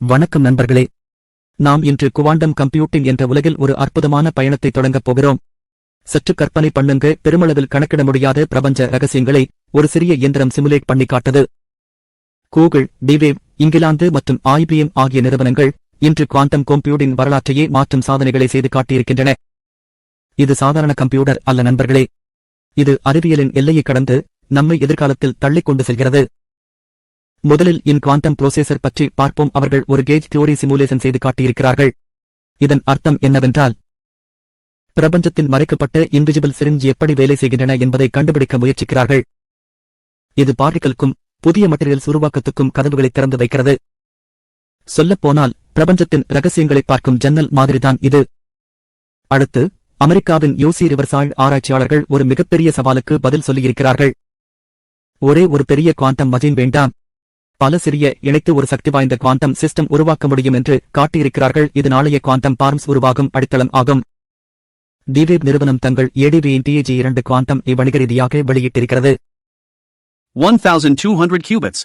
வணக்கம் நண்பர்களே. நாம் இன்று குவாண்டம் கம்ப்யூட்டிங் என்ற உலகில் ஒரு அற்புதமான பயணத்தை தொடங்கப் போகிறோம். சற்று கற்பனை பண்ணுங்க பெருமளவில் கணக்கிட முடியாத பிரபஞ்ச ரகசியங்களை ஒரு சிறிய இயந்திரம் சிமுலேட் பண்ணி காட்டது. கூகுள் டிவேவ் இங்கிலாந்து மற்றும் ஐபிஎம் ஆகிய நிறுவனங்கள் இன்று குவாண்டம் கம்ப்யூட்டிங் வரலாற்றையே மாற்றும் சாதனைகளை செய்து காட்டியிருக்கின்றன. இது சாதாரண கம்ப்யூட்டர் அல்ல நண்பர்களே. இது அறிவியலின் எல்லையை கடந்து நம்மை எதிர்காலத்தில் தள்ளிக்கொண்டு செல்கிறது. முதலில் இன் குவாண்டம் ப்ரோசேசர் பற்றி பார்ப்போம். அவர்கள் ஒரு கேஜ் தியோரி சிமுலேஷன் செய்து காட்டியிருக்கிறார்கள். இதன் அர்த்தம் என்னவென்றால் பிரபஞ்சத்தின் மறைக்கப்பட்ட இன்விஜிபிள் சிரிஞ்ச் எப்படி வேலை செய்கின்றன என்பதை கண்டுபிடிக்க முயற்சிக்கிறார்கள். இது பார்ட்டிகளுக்கும் புதிய மெட்டீரியல்ஸ் உருவாக்கத்துக்கும் கதவுகளை திறந்து வைக்கிறது. சொல்லப்போனால் பிரபஞ்சத்தின் ரகசியங்களை பார்க்கும் ஜன்னல் மாதிரிதான் இது. அடுத்து அமெரிக்காவின் யோசி ரிவர்சாய்டு ஆராய்ச்சியாளர்கள் ஒரு மிகப்பெரிய சவாலுக்கு பதில் சொல்லியிருக்கிறார்கள். ஒரே ஒரு பெரிய குவாண்டம் மஜின் வேண்டாம். பல சிறிய இணைத்து ஒரு சக்தி வாய்ந்த குவாண்டம் சிஸ்டம் உருவாக்க முடியும் என்று காட்டியிருக்கிறார்கள். இது நாளைய குவாண்டம் பார்ம்ஸ் உருவாகும் அடித்தளம் ஆகும். டிவேப் நிறுவனம் தங்கள் ஏடிவியின் டிஏஜி இரண்டு குவாண்டம் வணிக ரீதியாக வெளியிட்டிருக்கிறது. 1200 qubits.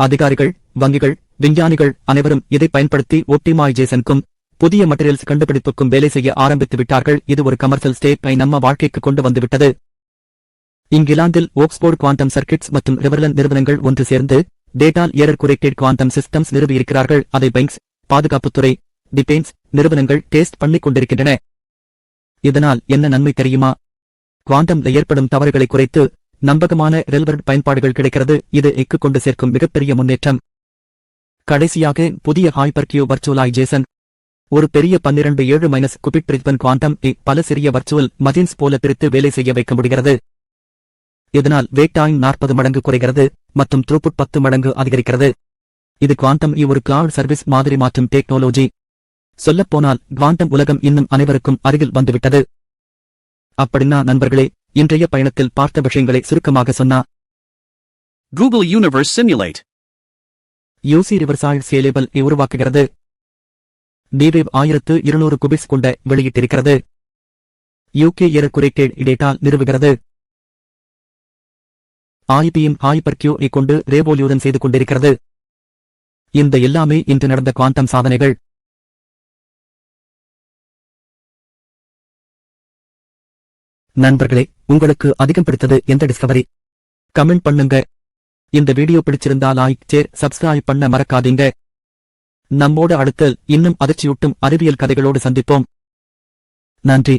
அதிகாரிகள் வங்கிகள் விஞ்ஞானிகள் அனைவரும் இதை பயன்படுத்தி ஒப்டிமாய்ஜேஷனுக்கும் புதிய மெட்டீரியல்ஸ் கண்டுபிடிப்புக்கும் வேலை செய்ய ஆரம்பித்து விட்டார்கள் இது ஒரு கமர்ஷியல் ஸ்டேட்டை நம்ம வாழ்க்கைக்கு கொண்டு வந்துவிட்டது. இங்கிலாந்தில் ஓக்ஸ்போர்ட் குவாண்டம் சர்க்கிட்ஸ் மற்றும் ரிவர்லன் நிறுவனங்கள் ஒன்று சேர்ந்து டேட்டால் ஏரர் குறைக்கேட் குவாண்டம் சிஸ்டம்ஸ் நிறுவியிருக்கிறார்கள். அதை பெங்க்ஸ் பாதுகாப்புத்துறை டிபென்ஸ் நிறுவனங்கள் டேஸ்ட் பண்ணிக் கொண்டிருக்கின்றன. இதனால் என்ன நன்மை தெரியுமா? குவாண்டம்ல ஏற்படும் தவறுகளை குறைத்து நம்பகமான ரெல்வர்ட் பயன்பாடுகள் கிடைக்கிறது. இது எக்கு கொண்டு சேர்க்கும் மிகப்பெரிய முன்னேற்றம். கடைசியாக புதிய ஹாய்பர்கியூ வர்ச்சுவலைசேஷன் ஒரு பெரிய பன்னிரண்டு ஏழு மைனஸ் குபிட் ரிட்வன் குவாண்டம் பல சிறிய வர்ச்சுவல் மஜின்ஸ் போல பிரித்து வேலை செய்ய வைக்க முடிகிறது. இதனால் வெயிட் டைம் நாற்பது மடங்கு குறைகிறது மற்றும் த்ரூபுட் பத்து மடங்கு அதிகரிக்கிறது? இது குவாண்டம் இ ஒரு கிளவுட் சர்வீஸ் மாதிரி மாற்றும் டெக்னாலஜி சொல்லப்போனால் குவாண்டம் உலகம் இன்னும் அனைவருக்கும் அருகில் வந்துவிட்டது. அப்படின்னா நண்பர்களே இன்றைய பயணத்தில் பார்த்த விஷயங்களை சுருக்கமாக சொன்னா Universe Simulate. யூசி ரிவர்சாய்டு ஸ்கேலேபிள் உருவாக்குகிறது. டிவேவ் ஆயிரத்து இருநூறு குபிஸ் கொண்ட வெளியிட்டிருக்கிறது. யூகே ஏறக்குறைக்கேட் டேட்டா நிறுவுகிறது. ஐபிஎம் ஹாய்பர் கியூ கொண்டு ரேபோலியுடன் செய்து கொண்டிருக்கிறது. இந்த எல்லாமே இன்று நடந்த குவாண்டம் சாதனைகள். நண்பர்களே உங்களுக்கு அதிகம் பிடித்தது எந்த டிஸ்கவரி கமெண்ட் பண்ணுங்க. இந்த வீடியோ பிடிச்சிருந்தா லைக் சேர் சப்ஸ்கிரைப் பண்ண மறக்காதீங்க. நம்மோட அடுத்து இன்னும் அதிர்ச்சியூட்டும் அறிவியல் கதைகளோடு சந்திப்போம். நன்றி.